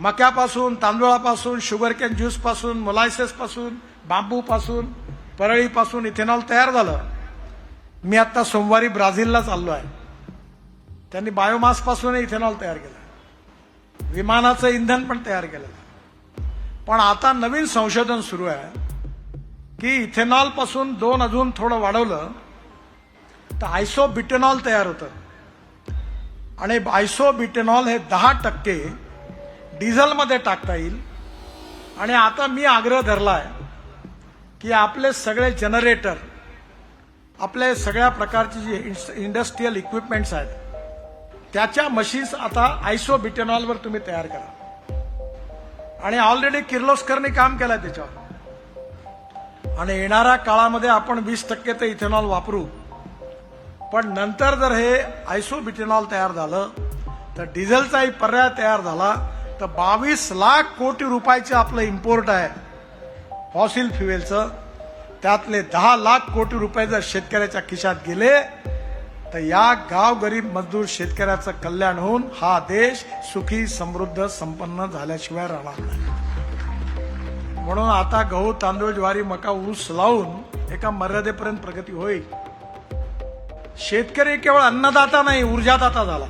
मक्यापासून तांदूळापासून sugarcane ज्यूसपासून मोलायसेसपासून बांबूपासून परळीपासून ethanol तयार झालं. मी आत्ता सोमवारी ब्राझीलला चाललो आहे. त्यांनी बायोमासपासून इथेनॉल तयार केलं. विमानाचं इंधन पण तयार केलं. पण आता नवीन संशोधन सुरू आहे की इथेनॉलपासून दोन अजून थोडं वाढवलं तर आयसोबिटेनॉल तयार होतं. आणि आयसोबिटेनॉल हे दहा टक्के डिझेलमध्ये टाकता येईल. आणि आता मी आग्रह धरलाय की आपले सगळे जनरेटर आपले सगळ्या प्रकारचे जे इंडस्ट्रीयल इक्विपमेंट्स आहेत त्याच्या मशीन्स आता आयसोबिटेनॉलवर तुम्ही तयार करा. आणि ऑलरेडी किर्लोस्करने काम केलंय त्याच्यावर. आणि येणाऱ्या काळामध्ये आपण वीस टक्के ते इथेनॉल वापरू. पण नंतर जर हे आयसोबिटेनॉल तयार झालं तर डिझेलचाही पर्याय तयार झाला तर बावीस लाख कोटी रुपयाचं आपलं इम्पोर्ट आहे. फॉसिल फ्युएलचं त्यातले दहा लाख कोटी रुपये जर शेतकऱ्याच्या खिशात गेले तर या गाव गरीब मजदूर शेतकऱ्याचं कल्याण होऊन हा देश सुखी समृद्ध संपन्न झाल्याशिवाय राहणार नाही. म्हणून आता गहू तांदूळ ज्वारी मका ऊस लावून एका मर्यादेपर्यंत प्रगती होईल. शेतकरी केवळ अन्नदाता नाही ऊर्जादाता झाला.